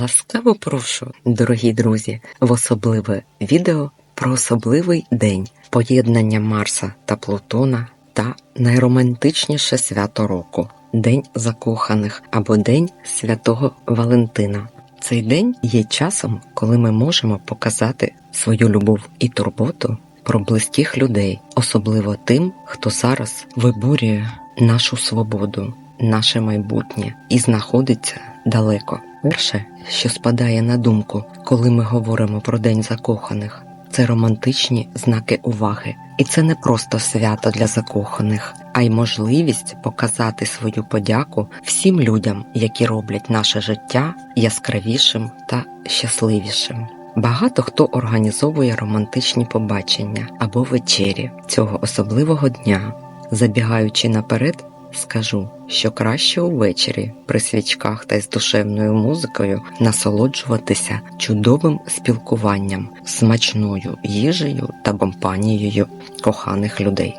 Ласкаво прошу, дорогі друзі, в особливе відео про особливий день поєднання Марса та Плутона та найромантичніше свято року День закоханих або День Святого Валентина. Цей день є часом, коли ми можемо показати свою любов і турботу про близьких людей, особливо тим, хто зараз виборює нашу свободу, наше майбутнє і знаходиться далеко. Перше, що спадає на думку, коли ми говоримо про День закоханих, це романтичні знаки уваги. І це не просто свято для закоханих, а й можливість показати свою подяку всім людям, які роблять наше життя яскравішим та щасливішим. Багато хто організовує романтичні побачення або вечері цього особливого дня. Забігаючи наперед, скажу, що краще увечері при свічках та з душевною музикою насолоджуватися чудовим спілкуванням, смачною їжею та компанією коханих людей.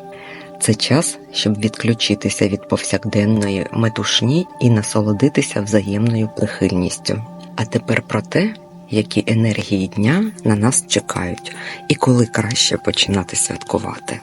Це час, щоб відключитися від повсякденної метушні і насолодитися взаємною прихильністю. А тепер про те, які енергії дня на нас чекають, і коли краще починати святкувати.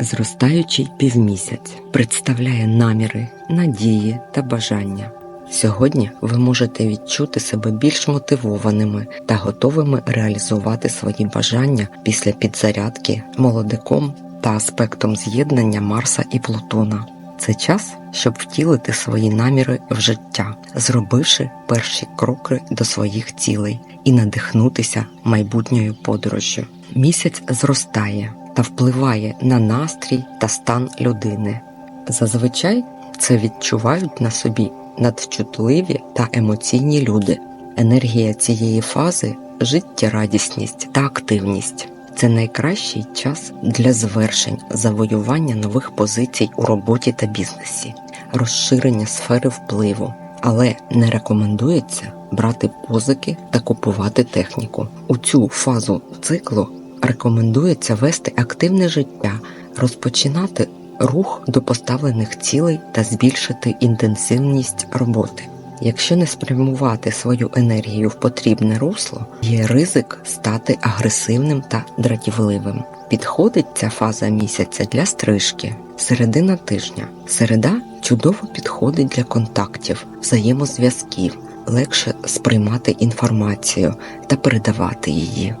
Зростаючий півмісяць представляє наміри, надії та бажання. Сьогодні ви можете відчути себе більш мотивованими та готовими реалізувати свої бажання після підзарядки молодиком та аспектом з'єднання Марса і Плутона. Це час, щоб втілити свої наміри в життя, зробивши перші кроки до своїх цілей і надихнутися майбутньою подорожжю. Місяць зростає та впливає на настрій та стан людини. Зазвичай це відчувають на собі надчутливі та емоційні люди. Енергія цієї фази життєрадісність та активність. Це найкращий час для звершень, завоювання нових позицій у роботі та бізнесі, розширення сфери впливу, але не рекомендується брати позики та купувати техніку. У цю фазу циклу рекомендується вести активне життя, розпочинати рух до поставлених цілей та збільшити інтенсивність роботи. Якщо не спрямувати свою енергію в потрібне русло, є ризик стати агресивним та дратівливим. Підходить ця фаза місяця для стрижки, середина тижня. Середа чудово підходить для контактів, взаємозв'язків, легше сприймати інформацію та передавати її.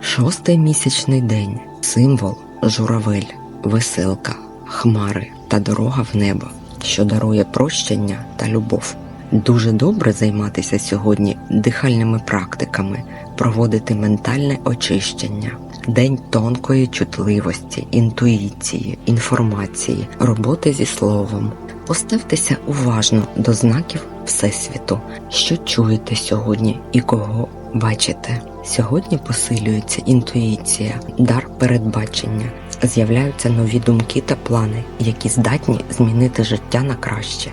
Шостий місячний день символ журавель, веселка, хмари та дорога в небо, що дарує прощення та любов. Дуже добре займатися сьогодні дихальними практиками, проводити ментальне очищення, день тонкої чутливості, інтуїції, інформації, роботи зі словом. Поставтеся уважно до знаків Всесвіту, що чуєте сьогодні і кого бачите. Сьогодні посилюється інтуїція, дар передбачення, з'являються нові думки та плани, які здатні змінити життя на краще.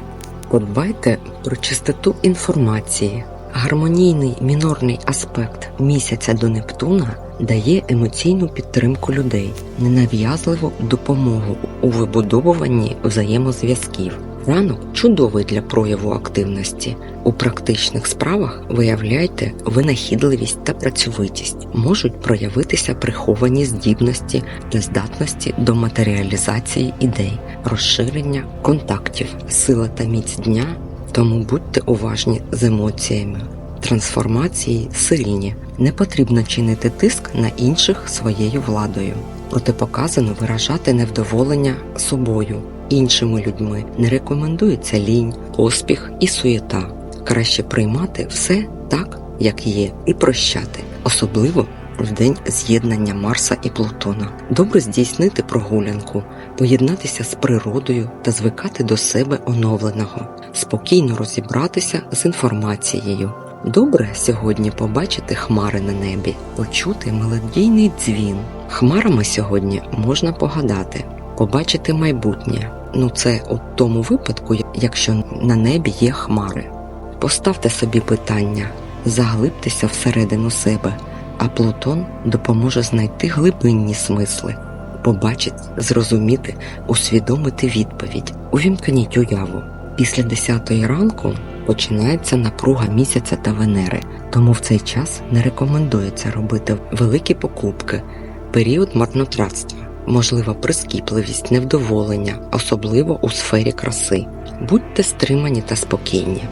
Подбайте про чистоту інформації. Гармонійний мінорний аспект місяця до Нептуна дає емоційну підтримку людей, ненав'язливу допомогу у вибудовуванні взаємозв'язків. Ранок чудовий для прояву активності. У практичних справах виявляйте винахідливість та працьовитість, можуть проявитися приховані здібності та здатності до матеріалізації ідей, розширення контактів, сила та міць дня, тому будьте уважні з емоціями. Трансформації сильні, не потрібно чинити тиск на інших своєю владою. Протипоказано виражати невдоволення собою, іншими людьми не рекомендується лінь, поспіх і суєта. Краще приймати все так, як є, і прощати, особливо в день з'єднання Марса і Плутона. Добре здійснити прогулянку, поєднатися з природою та звикати до себе оновленого, спокійно розібратися з інформацією. Добре сьогодні побачити хмари на небі, почути мелодійний дзвін. Хмарами сьогодні можна погадати, побачити майбутнє. Ну це у тому випадку, якщо на небі є хмари. Поставте собі питання, заглибтеся всередину себе, а Плутон допоможе знайти глибинні смисли, побачити, зрозуміти, усвідомити відповідь. Увімкніть уяву. Після 10 ранку починається напруга місяця та Венери, тому в цей час не рекомендується робити великі покупки, період марнотратства, можлива прискіпливість, невдоволення, особливо у сфері краси. Будьте стримані та спокійні.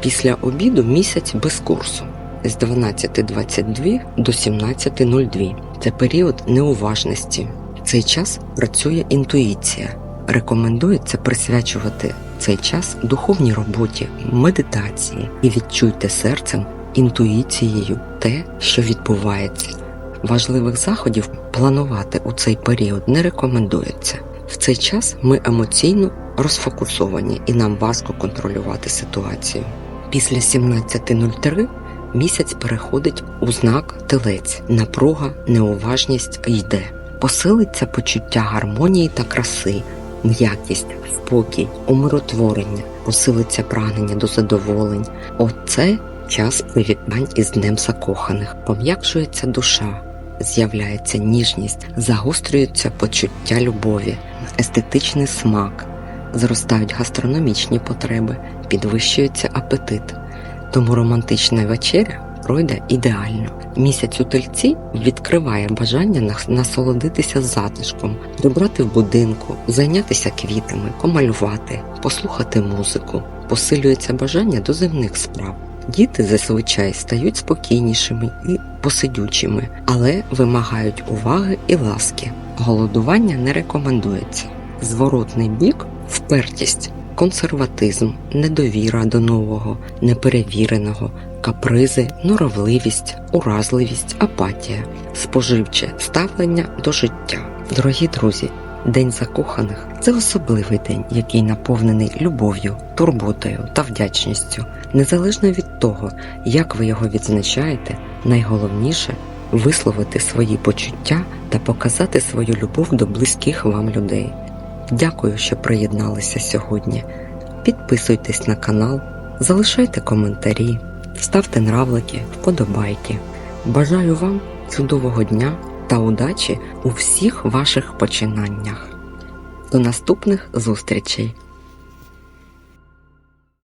Після обіду місяць без курсу з 12.22 до 17.02. Це період неуважності. Цей час працює інтуїція. Рекомендується присвячувати цей час духовній роботі, медитації і відчуйте серцем, інтуїцією те, що відбувається. Важливих заходів планувати у цей період не рекомендується. В цей час ми емоційно розфокусовані і нам важко контролювати ситуацію. Після 17.03 місяць переходить у знак телець, напруга, неуважність йде. Посилиться почуття гармонії та краси, м'якість, спокій, умиротворення, посилиться прагнення до задоволень. Оце час привітань із Днем закоханих, пом'якшується душа, з'являється ніжність, загострюються почуття любові, естетичний смак, зростають гастрономічні потреби, підвищується апетит. Тому романтична вечеря пройде ідеально. Місяць у тельці відкриває бажання нас- насолодитися затишком, добрати в будинку, зайнятися квітами, помалювати, послухати музику. Посилюється бажання до земних справ. Діти зазвичай стають спокійнішими і посидючими, але вимагають уваги і ласки. Голодування не рекомендується. Зворотний бік впертість, консерватизм, недовіра до нового, неперевіреного, капризи, норовливість, уразливість, апатія, споживче ставлення до життя. Дорогі друзі, День закоханих це особливий день, який наповнений любов'ю, турботою та вдячністю. Незалежно від того, як ви його відзначаєте, найголовніше висловити свої почуття та показати свою любов до близьких вам людей. Дякую, що приєдналися сьогодні. Підписуйтесь на канал, залишайте коментарі, ставте нравлики, вподобайки. Бажаю вам чудового дня та удачі у всіх ваших починаннях. До наступних зустрічей!